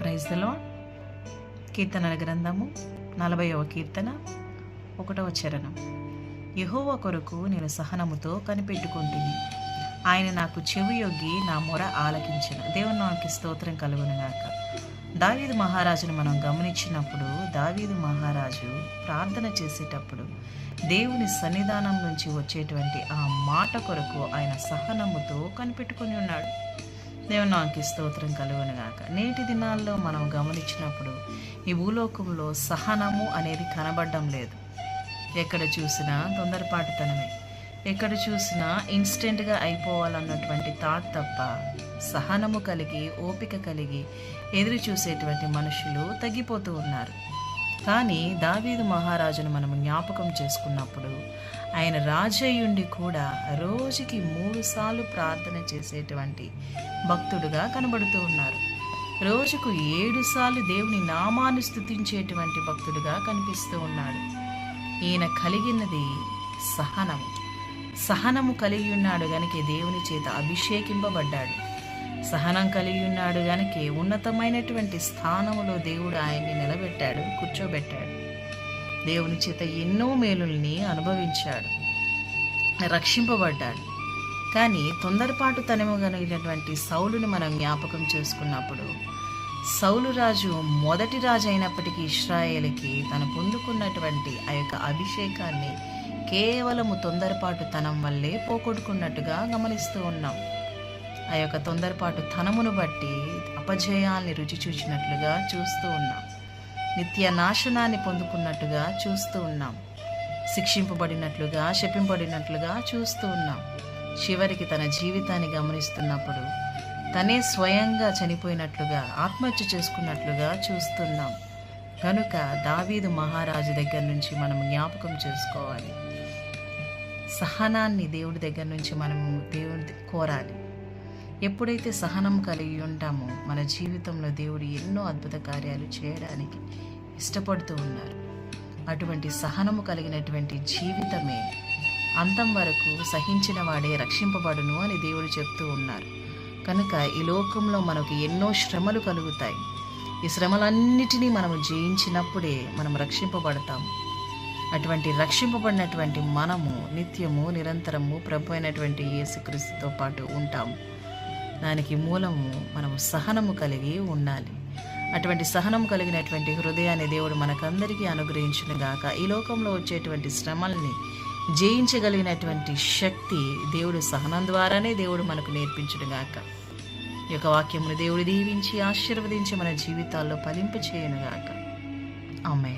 ప్రైజ్లో కీర్తనల గ్రంథము నలభైవ కీర్తన ఒకటవ చరణం. యహోవ కొరకు నేను సహనముతో కనిపెట్టుకుంటుంది ఆయన నాకు చెవి యొగ్గి నా మొర ఆలకించిన. దేవుని నాకు స్తోత్రం కలుగునుగాక దావీదు మహారాజును మనం గమనించినప్పుడు దావీదు మహారాజు ప్రార్థన చేసేటప్పుడు దేవుని సన్నిధానం నుంచి వచ్చేటువంటి ఆ మాట కొరకు ఆయన సహనముతో కనిపెట్టుకొని ఉన్నాడు. దేవుని నాకు స్తోత్రం కలుగునుగాక. నేటి దినాల్లో మనం గమనించినప్పుడు ఈ భూలోకంలో సహనము అనేది కనబడడం లేదు. ఎక్కడ చూసినా తొందరపాటుతనమే. ఎక్కడ చూసినా ఇన్స్టెంట్గా అయిపోవాలన్నటువంటి థాట్ తప్ప సహనము కలిగి ఓపిక కలిగి ఎదురు చూసేటువంటి మనుషులు తగ్గిపోతూ ఉన్నారు. కానీ దావీదు మహారాజును మనం జ్ఞాపకం చేసుకున్నప్పుడు ఆయన రాజయ్యుండి కూడా రోజుకి మూడు సార్లు ప్రార్థన చేసేటువంటి భక్తుడుగా కనబడుతూ ఉన్నారు. రోజుకు ఏడు సార్లు దేవుని నామాన్ని స్థుతించేటువంటి భక్తుడుగా కనిపిస్తూ ఉన్నాడు. ఈయన కలిగినది సహనము. సహనము కలిగి ఉన్నాడు గనుక దేవుని చేత అభిషేకింపబడ్డాడు. సహనం కలిగి ఉన్నాడు గనుక ఉన్నతమైనటువంటి స్థానములో దేవుడు ఆయన్ని నిలబెట్టాడు కూర్చోబెట్టాడు. దేవుని చేత ఎన్నో మేలుల్ని అనుభవించాడు రక్షింపబడ్డాడు. కానీ తొందరపాటు తనము కలిగినటువంటి సౌలుని మనం జ్ఞాపకం చేసుకున్నప్పుడు సౌలు రాజు మొదటి రాజు అయినప్పటికీ ఇస్రాయేల్కి తను పొందుకున్నటువంటి ఆ యొక్క అభిషేకాన్ని కేవలము తొందరపాటు తనం వల్లే పోగొట్టుకున్నట్టుగా గమనిస్తూ ఉన్నాం. ఆ యొక్క తొందరపాటు తనమును బట్టి అపజయాల్ని రుచి చూచినట్లుగా చూస్తూ ఉన్నాం. నిత్య నాశనాన్ని పొందుకున్నట్టుగా చూస్తూ ఉన్నాం. శిక్షింపబడినట్లుగా శపింపబడినట్లుగా చూస్తూ ఉన్నాం. చివరికి తన జీవితాన్ని గమనిస్తున్నప్పుడు తనే స్వయంగా చనిపోయినట్లుగా ఆత్మహత్య చేసుకున్నట్లుగా చూస్తున్నాం. కనుక దావీదు మహారాజు దగ్గర నుంచి మనం జ్ఞాపకం చేసుకోవాలి. సహనాన్ని దేవుడి దగ్గర నుంచి మనం దేవుడి కోరాలి. ఎప్పుడైతే సహనం కలిగి ఉంటామో మన జీవితంలో దేవుడు ఎన్నో అద్భుత కార్యాలు చేయడానికి ఇష్టపడుతూ ఉన్నారు. అటువంటి సహనము కలిగినటువంటి జీవితమే అంతం వరకు సహించిన వాడే రక్షింపబడును అని దేవుడు చెప్తూ ఉన్నారు. కనుక ఈ లోకంలో మనకు ఎన్నో శ్రమలు కలుగుతాయి. ఈ శ్రమలన్నిటినీ మనము జయించినప్పుడే మనం రక్షింపబడతాము. అటువంటి రక్షింపబడినటువంటి మనము నిత్యము నిరంతరము ప్రభు అయినటువంటి యేసుక్రీస్తుతో పాటు ఉంటాము. దానికి మూలము మనము సహనము కలిగి ఉండాలి. అటువంటి సహనం కలిగినటువంటి హృదయాన్ని దేవుడు మనకందరికీ అనుగ్రహించిన గాక. ఈ లోకంలో వచ్చేటువంటి శ్రమల్ని జయించగలిగినటువంటి శక్తి దేవుడు సహనం ద్వారానే దేవుడు మనకు నేర్పించును గాక. ఈ యొక్క వాక్యమును దేవుడు దీవించి ఆశీర్వదించి మన జీవితాల్లో ఫలింప చేయనుగాక ఆమె